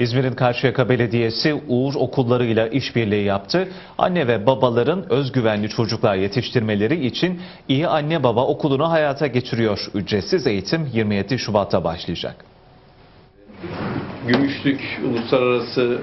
İzmir'in Karşıyaka Belediyesi Uğur okullarıyla işbirliği yaptı. Anne ve babaların özgüvenli çocuklar yetiştirmeleri için İyi Anne Baba okulunu hayata geçiriyor. Ücretsiz eğitim 27 Şubat'ta başlayacak. Gümüşlük Uluslararası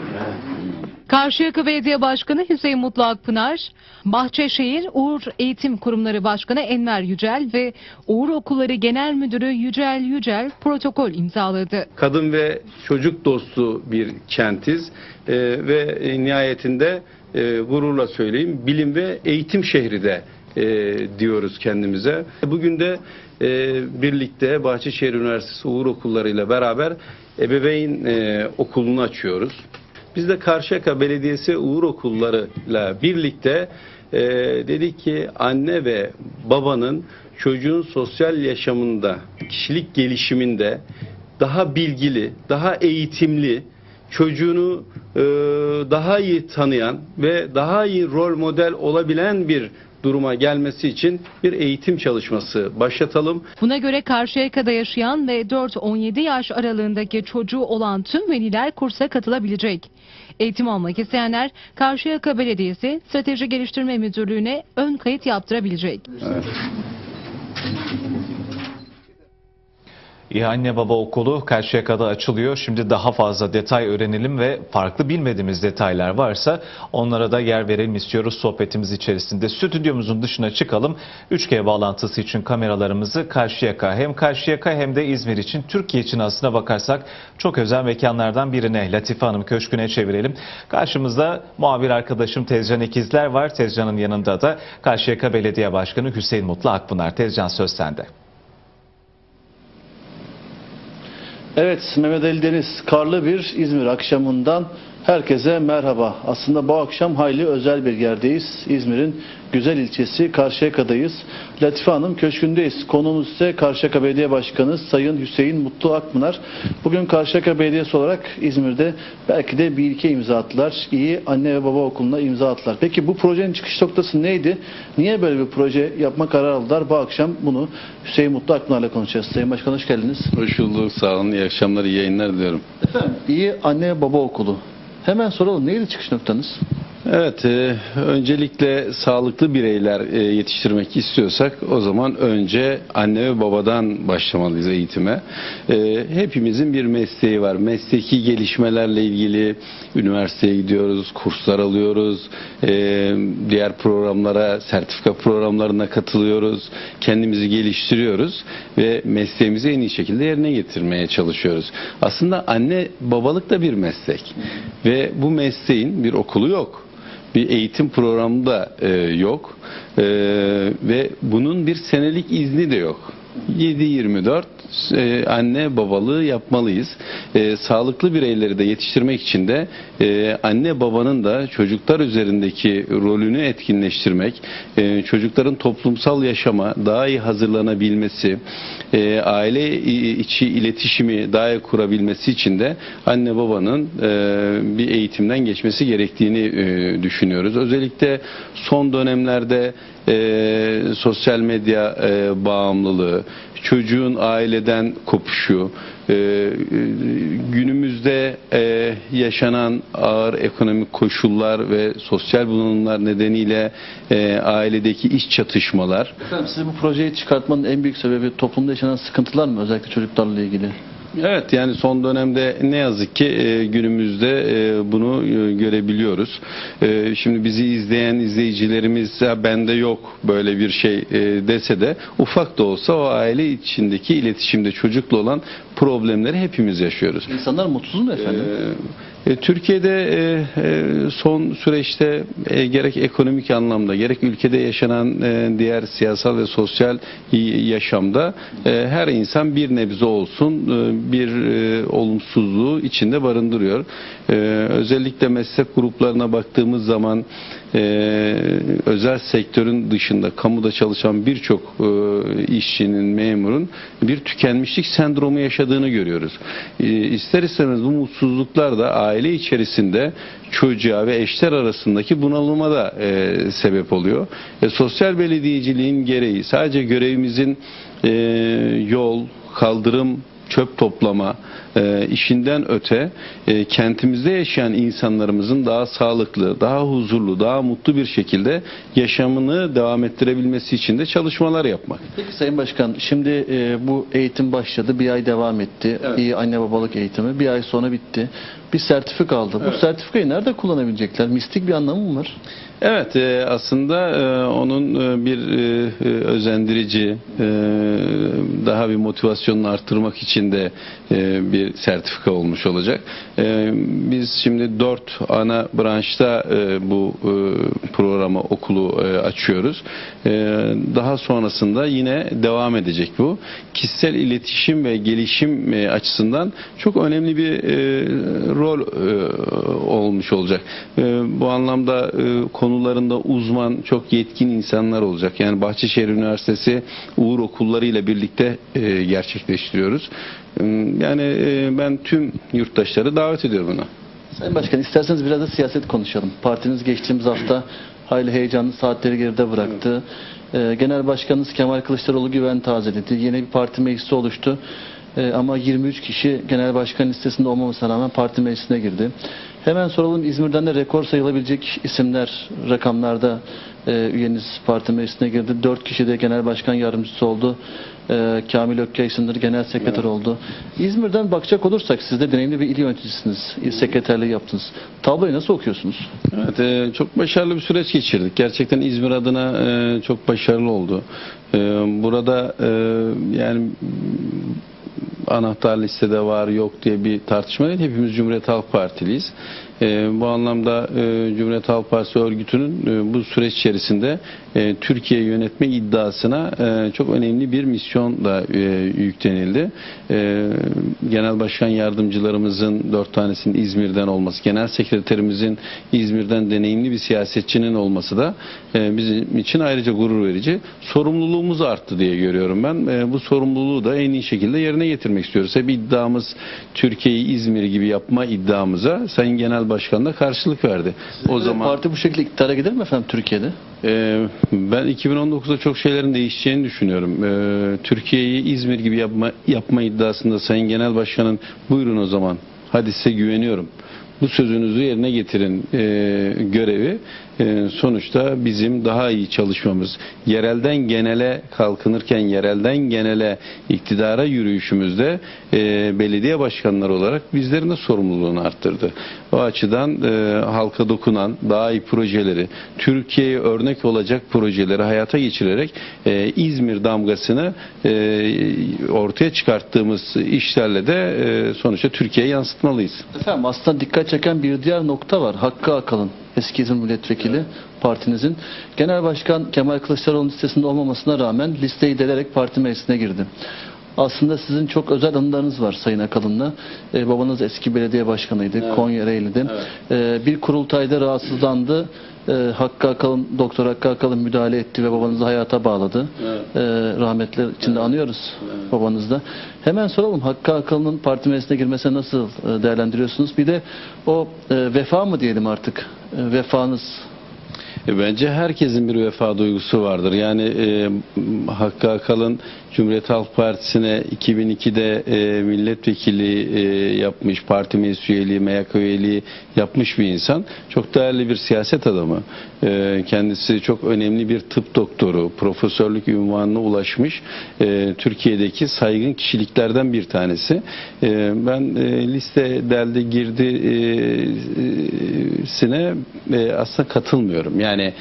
Karşıyaka Belediye Başkanı Hüseyin Mutlu Akpınar, Bahçeşehir Uğur Eğitim Kurumları Başkanı Enver Yücel ve Uğur Okulları Genel Müdürü Yücel Yücel protokol imzaladı. kadın ve çocuk dostu bir kentiz Ee, ve nihayetinde e, gururla söyleyeyim bilim ve eğitim şehri de e, diyoruz kendimize. Bugün de e, birlikte Bahçeşehir Üniversitesi Uğur Okulları ile beraber ebeveyn e, okulunu açıyoruz. Biz de Karşıyaka Belediyesi Uğur Okulları ile birlikte e, dedik ki anne ve babanın çocuğun sosyal yaşamında, kişilik gelişiminde daha bilgili, daha eğitimli, çocuğunu e, daha iyi tanıyan ve daha iyi rol model olabilen bir duruma gelmesi için bir eğitim çalışması başlatalım. Buna göre Karşıyaka'da yaşayan ve 4-17 yaş aralığındaki çocuğu olan tüm veliler kursa katılabilecek. Eğitim almak isteyenler Karşıyaka Belediyesi Strateji Geliştirme Müdürlüğü'ne ön kayıt yaptırabilecek. İyi Anne Baba Okulu Karşıyaka'da açılıyor. Şimdi daha fazla detay öğrenelim ve farklı bilmediğimiz detaylar varsa onlara da yer verelim istiyoruz sohbetimiz içerisinde. Stüdyomuzun dışına çıkalım. 3G bağlantısı için kameralarımızı Karşıyaka hem Karşıyaka hem de İzmir için Türkiye için aslına bakarsak çok özel mekanlardan birine Latife Hanım Köşkü'ne çevirelim. Karşımızda muhabir arkadaşım Tezcan İkizler var. Tezcan'ın yanında da Karşıyaka Belediye Başkanı Hüseyin Mutlu Akpınar. Tezcan söz sende. Evet Mehmet Ali Deniz karlı bir İzmir akşamından herkese merhaba. Aslında bu akşam hayli özel bir yerdeyiz. İzmir'in güzel ilçesi Karşıyaka'dayız. Latife Hanım köşkündeyiz. Konuğumuz ise Karşıyaka Belediye Başkanı Sayın Hüseyin Mutlu Akpınar. Bugün Karşıyaka Belediyesi olarak İzmir'de belki de bir iki imza attılar. İyi anne ve baba okuluna imza attılar. Peki bu projenin çıkış noktası neydi? Niye böyle bir proje yapma kararı aldılar? Bu akşam bunu Hüseyin Mutlu Akpınar'la konuşacağız. Sayın Başkan hoş geldiniz. Hoş bulduk, sağ olun, iyi akşamlar, iyi yayınlar diliyorum. Efendim iyi anne ve baba okulu. Hemen soralım neydi çıkış noktanız? Evet, e, öncelikle sağlıklı bireyler e, yetiştirmek istiyorsak o zaman önce anne ve babadan başlamalıyız eğitime. E, hepimizin bir mesleği var. Mesleki gelişmelerle ilgili üniversiteye gidiyoruz, kurslar alıyoruz, e, diğer programlara, sertifika programlarına katılıyoruz, kendimizi geliştiriyoruz ve mesleğimizi en iyi şekilde yerine getirmeye çalışıyoruz. Aslında anne babalık da bir meslek ve bu mesleğin bir okulu yok bir eğitim programı da e, yok E, ve bunun bir senelik izni de yok. 7-24 e, anne babalığı yapmalıyız. E, sağlıklı bireyleri de yetiştirmek için de e, anne babanın da çocuklar üzerindeki rolünü etkinleştirmek, e, çocukların toplumsal yaşama daha iyi hazırlanabilmesi, e, aile içi iletişimi daha iyi kurabilmesi için de anne babanın e, bir eğitimden geçmesi gerektiğini e, düşünüyoruz. Özellikle son dönemlerde e, sosyal medya e, bağımlılığı, çocuğun aileden kopuşu, e, e, günümüzde e, yaşanan ağır ekonomik koşullar ve sosyal bulunumlar nedeniyle e, ailedeki iş çatışmalar Efendim siz bu projeyi çıkartmanın en büyük sebebi toplumda yaşanan sıkıntılar mı? Özellikle çocuklarla ilgili. Evet yani son dönemde ne yazık ki e, günümüzde e, bunu e, görebiliyoruz. E, şimdi bizi izleyen izleyicilerimiz "Ya bende yok böyle bir şey e, dese de ufak da olsa o aile içindeki iletişimde çocukla olan problemleri hepimiz yaşıyoruz. İnsanlar mutsuz mu efendim? E, Türkiye'de e, e, son süreçte e, gerek ekonomik anlamda gerek ülkede yaşanan e, diğer siyasal ve sosyal y- yaşamda e, her insan bir nebze olsun e, bir e, olumsuzluğu içinde barındırıyor. E, Özellikle meslek gruplarına baktığımız zaman e, özel sektörün dışında kamuda çalışan birçok e, işçinin, memurun bir tükenmişlik sendromu yaşadığını görüyoruz. E, ister istemez bu mutsuzluklar da aile içerisinde çocuğa ve eşler arasındaki bunalıma da e, sebep oluyor. E, sosyal belediyeciliğin gereği sadece görevimizin e, yol, kaldırım, çöp toplama, e, işinden öte e, kentimizde yaşayan insanlarımızın daha sağlıklı, daha huzurlu, daha mutlu bir şekilde yaşamını devam ettirebilmesi için de çalışmalar yapmak. Peki Sayın Başkan, şimdi e, bu eğitim başladı, bir ay devam etti. Evet. İyi anne babalık eğitimi, bir ay sonra bitti. Bir sertifika aldı. Bu sertifikayı nerede kullanabilecekler? Mistik bir anlamı mı var? Evet e, aslında e, onun e, bir e, e, özendirici e, daha bir motivasyonunu arttırmak için de e, bir sertifika olmuş olacak. E, biz şimdi dört ana branşta e, bu e, programı okulu e, açıyoruz. E, daha sonrasında yine devam edecek bu. Kişisel iletişim ve gelişim e, açısından çok önemli bir e, rol e, olmuş olacak. E, bu anlamda e, konularında uzman, çok yetkin insanlar olacak. Yani Bahçeşehir Üniversitesi Uğur Okulları ile birlikte e, gerçekleştiriyoruz. E, Yani e, ben tüm yurttaşları davet ediyorum buna. Sayın Başkan isterseniz biraz da siyaset konuşalım. Partiniz geçtiğimiz hafta hayli heyecanlı saatleri geride bıraktı. Ee, Genel Başkanınız Kemal Kılıçdaroğlu güven tazeledi. Yeni bir parti meclisi oluştu. Ee, ama 23 kişi Genel Başkan listesinde olmamasına rağmen parti meclisine girdi. Hemen soralım İzmir'den de rekor sayılabilecek isimler rakamlarda e, üyeniz parti meclisine girdi. 4 kişi de Genel Başkan Yardımcısı oldu. Ee, Kamil Ökkay Sınır Genel Sekreter oldu. İzmir'den bakacak olursak siz de deneyimli bir il yöneticisiniz. İl sekreterliği yaptınız. Tabloyu nasıl okuyorsunuz? Evet, e, çok başarılı bir süreç geçirdik. Gerçekten İzmir adına e, çok başarılı oldu. E, burada e, yani anahtar listede var yok diye bir tartışma değil. Hepimiz Cumhuriyet Halk Partiliyiz. E, bu anlamda e, Cumhuriyet Halk Partisi örgütünün e, bu süreç içerisinde e, Türkiye yönetme iddiasına e, çok önemli bir misyon da e, yüklenildi. E, Genel Başkan Yardımcılarımızın dört tanesinin İzmir'den olması, Genel Sekreterimizin İzmir'den deneyimli bir siyasetçinin olması da e, bizim için ayrıca gurur verici. Sorumluluğumuz arttı diye görüyorum ben. E, bu sorumluluğu da en iyi şekilde yerine getirmek istiyoruz. Hep iddiamız Türkiye'yi İzmir gibi yapma iddiamıza Sayın Genel Başkan da karşılık verdi. O zaman Parti bu şekilde iktidara gider mi efendim Türkiye'de? ee, ben 2019'da çok şeylerin değişeceğini düşünüyorum. Ee, Türkiye'yi İzmir gibi yapma, yapma iddiasında Sayın Genel Başkan'ın buyurun o zaman hadi size güveniyorum. Bu sözünüzü yerine getirin ee, görevi sonuçta bizim daha iyi çalışmamız, yerelden genele kalkınırken yerelden genele iktidara yürüyüşümüzde ee, belediye başkanları olarak bizlerin de sorumluluğunu arttırdı. O açıdan ee, halka dokunan daha iyi projeleri, Türkiye'ye örnek olacak projeleri hayata geçirerek ee, İzmir damgasını ee, ortaya çıkarttığımız işlerle de ee, sonuçta Türkiye'ye yansıtmalıyız. Efendim aslında dikkat çeken bir diğer nokta var. Hakkı Akalın eski İzmir milletvekili partinizin. Genel Başkan Kemal Kılıçdaroğlu'nun listesinde olmamasına rağmen listeyi delerek parti meclisine girdi. Aslında sizin çok özel anılarınız var Sayın Akalın'la. Ee, babanız eski belediye başkanıydı. Konya Ereğli'de. Ee, bir kurultayda rahatsızlandı. Ee, Hakkı Akalın, Doktor Hakkı Akalın müdahale etti ve babanızı hayata bağladı. Ee, rahmetli içinde anıyoruz babanızda. Hemen soralım Hakkı Akalın'ın parti meclisine girmesine nasıl e, değerlendiriyorsunuz? Bir de o e, vefa mı diyelim artık? E, vefanız E, Bence herkesin bir vefa duygusu vardır. Yani e, Hakkı Akalın Cumhuriyet Halk Partisi'ne 2002'de e, milletvekili e, yapmış, parti meclis üyeliği, MYK üyeliği yapmış bir insan. Çok değerli bir siyaset adamı. E, kendisi çok önemli bir tıp doktoru, profesörlük ünvanına ulaşmış e, Türkiye'deki saygın kişiliklerden bir tanesi. E, ben e, liste delde girdi e, e, sine e, aslında katılmıyorum. Yani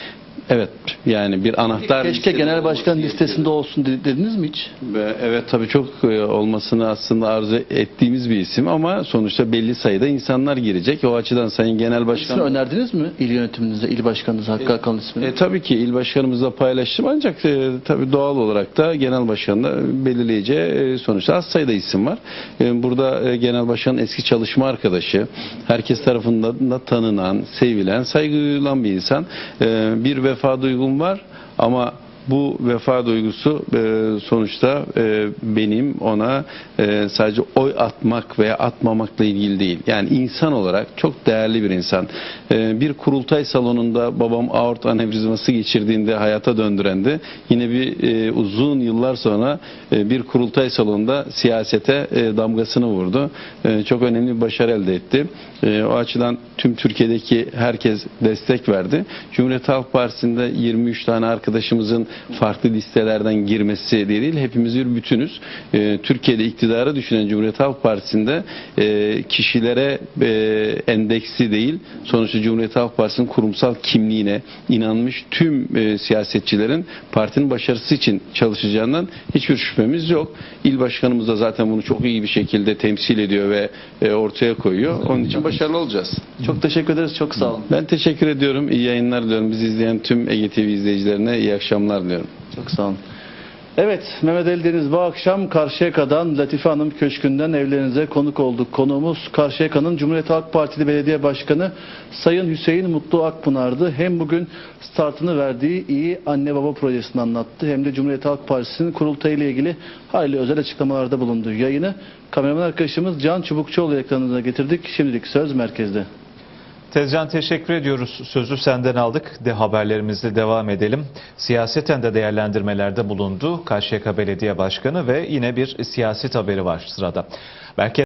evet yani bir anahtar keşke genel başkan listesinde olsun de- dediniz mi hiç? Ve Evet tabii çok e, olmasını aslında arzu ettiğimiz bir isim ama sonuçta belli sayıda insanlar girecek. O açıdan Sayın Genel İsmini Başkan önerdiniz mi il yönetiminizde, il başkanınıza Hakkı Akalın ismini? e, tabii ki il başkanımızla paylaştım ancak e, tabii doğal olarak da genel başkan da belirleyeceği e, sonuçta az sayıda isim var. E, burada e, genel başkanın eski çalışma arkadaşı, herkes tarafından da tanınan, sevilen, saygı duyulan bir insan. E, bir vefa duygum var ama bu vefa duygusu e, sonuçta e, benim ona e, sadece oy atmak veya atmamakla ilgili değil. Yani insan olarak çok değerli bir insan. E, bir kurultay salonunda babam aort anevrizması geçirdiğinde hayata döndürendi. Yine bir e, uzun yıllar sonra e, bir kurultay salonunda siyasete e, damgasını vurdu. E, çok önemli bir başarı elde etti. E, o açıdan tüm Türkiye'deki herkes destek verdi. Cumhuriyet Halk Partisi'nde 23 tane arkadaşımızın farklı listelerden girmesi değil, hepimiz bir bütünüz. E, Türkiye'de iktidara düşünen Cumhuriyet Halk Partisi'nde e, kişilere e, endeksi değil, sonuçta Cumhuriyet Halk Partisi'nin kurumsal kimliğine inanmış tüm e, siyasetçilerin partinin başarısı için çalışacağından hiçbir şüphemiz yok. İl başkanımız da zaten bunu çok iyi bir şekilde temsil ediyor ve e, ortaya koyuyor. Onun için başarılı olacağız. Çok teşekkür ederiz. Çok sağ olun. Ben teşekkür ediyorum. İyi yayınlar diliyorum. Bizi izleyen tüm Ege TV izleyicilerine iyi akşamlar diliyorum. Çok sağ olun. Evet Mehmet Ali Deniz bu akşam Karşıyaka'dan Latife Hanım Köşkü'nden evlerinize konuk olduk. Konuğumuz Karşıyaka'nın Cumhuriyet Halk Partili Belediye Başkanı Sayın Hüseyin Mutlu Akpınar'dı. Hem bugün startını verdiği iyi anne baba projesini anlattı hem de Cumhuriyet Halk Partisi'nin kurultayı ile ilgili hayli özel açıklamalarda bulundu. Yayını kameraman arkadaşımız Can Çubukçuoğlu ekranınıza getirdik. Şimdilik söz merkezde. Tezcan teşekkür ediyoruz. Sözü senden aldık. De haberlerimizle devam edelim. Siyaseten de değerlendirmelerde bulundu Karşıyaka Belediye Başkanı ve yine bir siyaset haberi var sırada. Belki